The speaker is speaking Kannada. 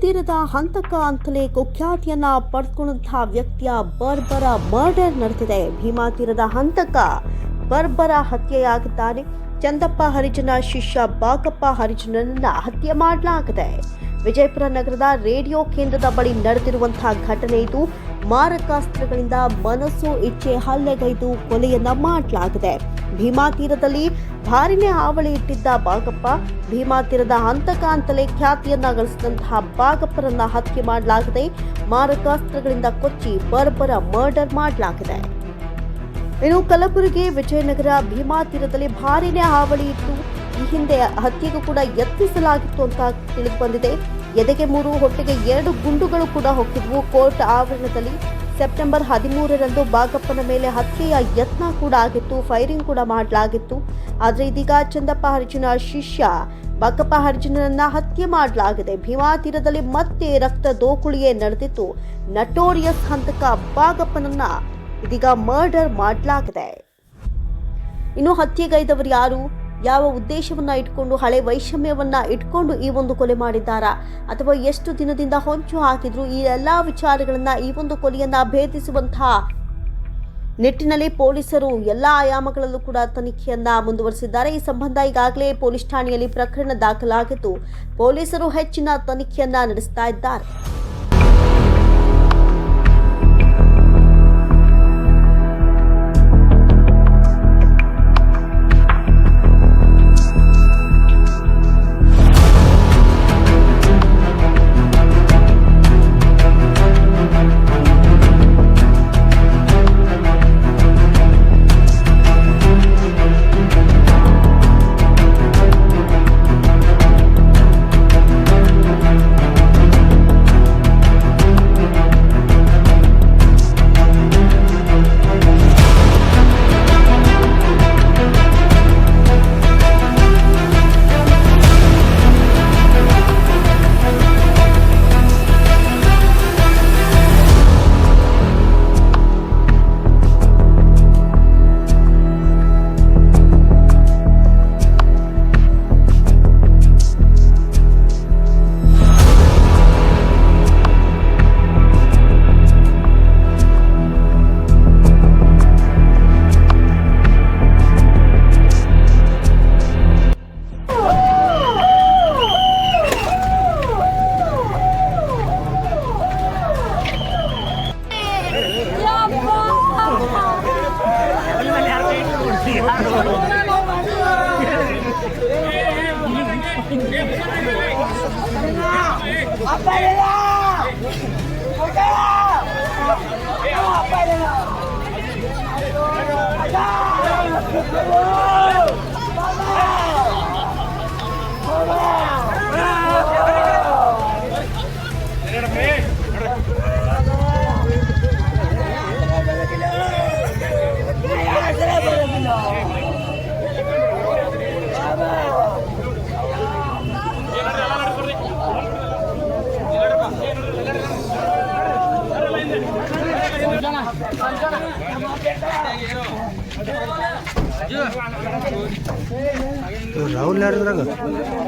ತೀರದ ಹಂತಕ ಅಂತಲೇ ಕುಖ್ಯಾತಿಯನ್ನ ಪಡೆದುಕೊಂಡಂತಹ ವ್ಯಕ್ತಿಯ ಬರ್ಬರ ಮರ್ಡರ್ ನಡೆದಿದೆ ಭೀಮಾ ತೀರದ ಹಂತಕ ಬರ್ಬರ ಹತ್ಯೆಯಾಗಿದ್ದಾನೆ. ಚಂದಪ್ಪ ಹರಿಜನ ಶಿಷ್ಯ ಬಾಗಪ್ಪ ಹರಿಜನನ್ನ ಹತ್ಯೆ ಮಾಡಲಾಗಿದೆ. ವಿಜಯಪುರ ನಗರದ ರೇಡಿಯೋ ಕೇಂದ್ರದ ಬಳಿ ನಡೆದಿರುವಂತಹ ಘಟನೆ ಇದು. ಮಾರಕಾಸ್ತ್ರಗಳಿಂದ ಮನಸ್ಸು ಇಚ್ಛೆ ಹಲ್ಲೆಗೈದು ಕೊಲೆಯನ್ನ ಮಾಡಲಾಗಿದೆ. ಭೀಮಾ ತೀರದಲ್ಲಿ ಭಾರಿನೇ ಹಾವಳಿ ಇಟ್ಟಿದ್ದ ಬಾಗಪ್ಪ, ಭೀಮಾ ತೀರದ ಹಂತಕ ಅಂತಲೇ ಖ್ಯಾತಿಯನ್ನ ಗಳಿಸಿದಂತಹ ಬಾಗಪ್ಪರನ್ನ ಹತ್ಯೆ ಮಾಡಲಾಗಿದೆ ಮಾರಕಾಸ್ತ್ರಗಳಿಂದ ಕೊಚ್ಚಿ ಬರ್ಬರ ಮರ್ಡರ್ ಮಾಡಲಾಗಿದೆ. ಇನ್ನು ಕಲಬುರಗಿ, ವಿಜಯನಗರ, ಭೀಮಾ ತೀರದಲ್ಲಿ ಭಾರಿನೇ ಹಾವಳಿ ಇತ್ತು ಈ ಹಿಂದೆ ಹತ್ಯೆಗೂ ಕೂಡ ಯತ್ನಿಸಲಾಗಿತ್ತು ಅಂತ ತಿಳಿದು ಬಂದಿದೆ. ಎದೆಗೆ ಮೂರು, ಹೊಟ್ಟೆಗೆ ಎರಡು ಗುಂಡುಗಳು ಕೂಡ ಹೊಕ್ಕಿದ್ವು. ಕೋರ್ಟ್ ಆವರಣದಲ್ಲಿ ಸೆಪ್ಟೆಂಬರ್ ಹದಿಮೂರರಂದು ಬಾಗಪ್ಪನ ಮೇಲೆ ಹತ್ಯೆಯ ಯತ್ನ ಕೂಡ ಆಗಿತ್ತು ಫೈರಿಂಗ್ ಕೂಡ ಮಾಡಲಾಗಿತ್ತು. ಆದರೆ ಇದೀಗ ಚಂದಪ್ಪ ಅರ್ಜುನ ಶಿಷ್ಯ ಬಾಗಪ್ಪ ಹರಿಜನನ್ನ ಹತ್ಯೆ ಮಾಡಲಾಗಿದೆ. ಭೀಮಾ ತೀರದಲ್ಲಿ ಮತ್ತೆ ರಕ್ತ ದೋಕುಳಿಯೇ ನಡೆದಿತ್ತು. ನಟೋರಿಯಸ್ ಹಂತಕ ಬಾಗಪ್ಪನನ್ನ ಇದೀಗ ಮರ್ಡರ್ ಮಾಡಲಾಗಿದೆ. ಇನ್ನು ಹತ್ಯೆಗೈದವರು ಯಾರು? ಯಾವ ಉದ್ದೇಶವನ್ನ ಇಟ್ಕೊಂಡು, ಹಳೆ ವೈಷಮ್ಯವನ್ನ ಇಟ್ಕೊಂಡು ಈ ಒಂದು ಕೊಲೆ ಮಾಡಿದ್ದಾರಾ? ಅಥವಾ ಎಷ್ಟು ದಿನದಿಂದ ಹೊಂಚು ಹಾಕಿದ್ರು ಈ ಎಲ್ಲಾ ವಿಚಾರಗಳನ್ನ ಈ ಒಂದು ಕೊಲೆಯನ್ನ ಭೇದಿಸುವಂತಹ ನಿಟ್ಟಿನಲ್ಲಿ ಪೊಲೀಸರು ಎಲ್ಲ ಆಯಾಮಗಳಲ್ಲೂ ಕೂಡ ತನಿಖೆಯನ್ನ ಮುಂದುವರಿಸಿದ್ದಾರೆ. ಈ ಸಂಬಂಧ ಈಗಾಗಲೇ ಪೊಲೀಸ್ ಠಾಣೆಯಲ್ಲಿ ಪ್ರಕರಣ ದಾಖಲಾಗಿದ್ದು, ಪೊಲೀಸರು ಹೆಚ್ಚಿನ ತನಿಖೆಯನ್ನ ನಡೆಸ್ತಾ ಇದ್ದಾರೆ. Apa ini? Apa ini? Rahul ಯಾರಿದ್ರಾಗ